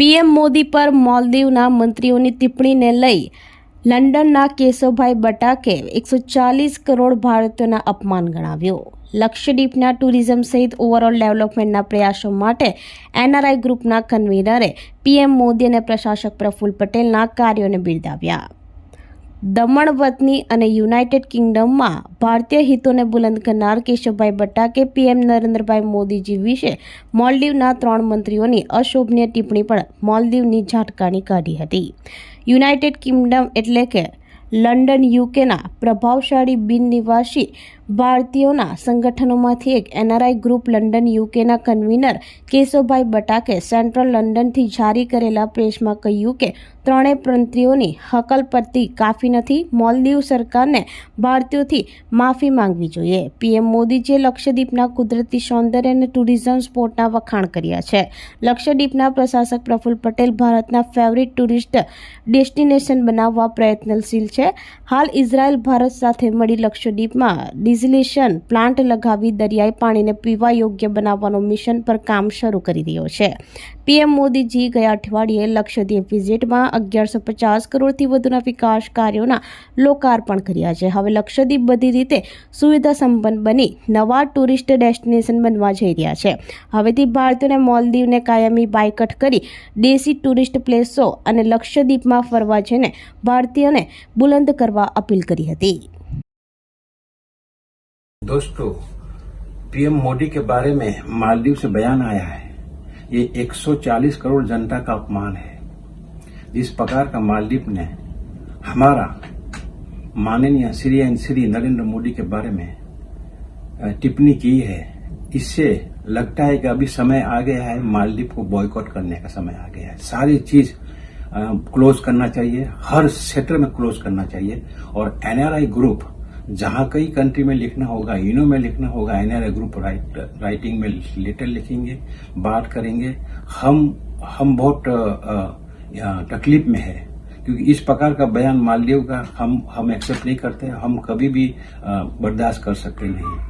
PM Modi પર મોલદીવના મંત્રીઓની ટિપ્પણીને લઈ લંડનના કેશવભાઈ બટાકે એકસો ચાલીસ કરોડ ભારતીયોના અપમાન ગણાવ્યો. લક્ષદ્વીપના ટુરિઝમ સહિત ઓવરઓલ ડેવલપમેન્ટના પ્રયાસો માટે એનઆરઆઈ ગ્રુપના કન્વીનરે પીએમ મોદી અને પ્રશાસક પ્રફુલ્લ પટેલના કાર્યોને બિરદાવ્યા. દમણ વતની અને યુનાઇટેડ કિંગડમમાં ભારતીય હિતોને બુલંદ કરનાર કેશવભાઈ બટાકે પીએમ નરેન્દ્રભાઈ મોદીજી વિશે મોલદીવના ત્રણ મંત્રીઓની અશોભનીય ટિપ્પણી પણ મોલદીવની ઝાટકાણી કાઢી હતી. યુનાઇટેડ કિંગડમ એટલે કે લંડન યુકેના પ્રભાવશાળી બિનનિવાસી ભારતીયોના સંગઠનોમાંથી એક એનઆરઆઈ ગ્રુપ લંડન યુકેના કન્વીનર કેશવભાઈ બટાકે સેન્ટ્રલ લંડનથી જારી કરેલા પ્રેસમાં કહ્યું કે ત્રણેય મંત્રીઓની હકલપટ્ટી કાફી નથી, મોલદીવ સરકારને ભારતીયોથી માફી માંગવી જોઈએ. પીએમ મોદીજીએ લક્ષદ્વીપના કુદરતી સૌંદર્ય અને ટુરિઝમ સ્પોટના વખાણ કર્યા છે. લક્ષદ્વીપના પ્રશાસક પ્રફુલ્લ પટેલ ભારતના ફેવરિટ ટુરિસ્ટ ડેસ્ટિનેશન બનાવવા પ્રયત્નશીલ છે. હાલ ઇઝરાયલ, ભારત સાથે મળી લક્ષદ્વીપમાં ડિઝિલેશન પ્લાન્ટ લગાવી દરિયાઈ પાણીને પીવા યોગ્ય બનાવવાનો મિશન પર કામ શરૂ કરી રહ્યો છે. પીએમ મોદીજી ગયા અઠવાડિયે લક્ષદ્વીપ વિઝિટમાં અગિયારસો પચાસ કરોડથી વધુના વિકાસ કાર્યોના લોકાર્પણ કર્યા છે. હવે લક્ષદ્વીપ બધી રીતે સુવિધા સંપન્ન બની નવા ટુરિસ્ટ ડેસ્ટિનેશન બનવા જઈ રહ્યા છે. હવેથી ભારતીયોને મોલદીવને કાયમી બાયકટ કરી દેશી ટુરિસ્ટ પ્લેસો અને લક્ષદ્વીપમાં ફરવા જઈને ભારતીયોને બુલંદ કરવા અપીલ કરી હતી. दोस्तों, पीएम मोदी के बारे में मालदीव से बयान आया है। ये 140 करोड़ जनता का अपमान है। जिस प्रकार का मालदीव ने हमारा माननीय श्री एन श्री नरेंद्र मोदी के बारे में टिप्पणी की है। इससे लगता है कि अभी समय आ गया है, मालदीव को बॉयकॉट करने का समय आ गया है। सारी चीज़ क्लोज करना चाहिए, हर क्षेत्र में क्लोज करना चाहिए। और एनआरआई ग्रुप जहाँ कई कंट्री में लिखना होगा, इनो में लिखना होगा एनआरआई ग्रुप राइट राइटिंग में लेटर लिखेंगे, बात करेंगे। हम हम बहुत तकलीफ़ में है, क्योंकि इस प्रकार का बयान मालदीव का हम हम एक्सेप्ट नहीं करते, हम कभी भी बर्दाश्त कर सकते नहीं।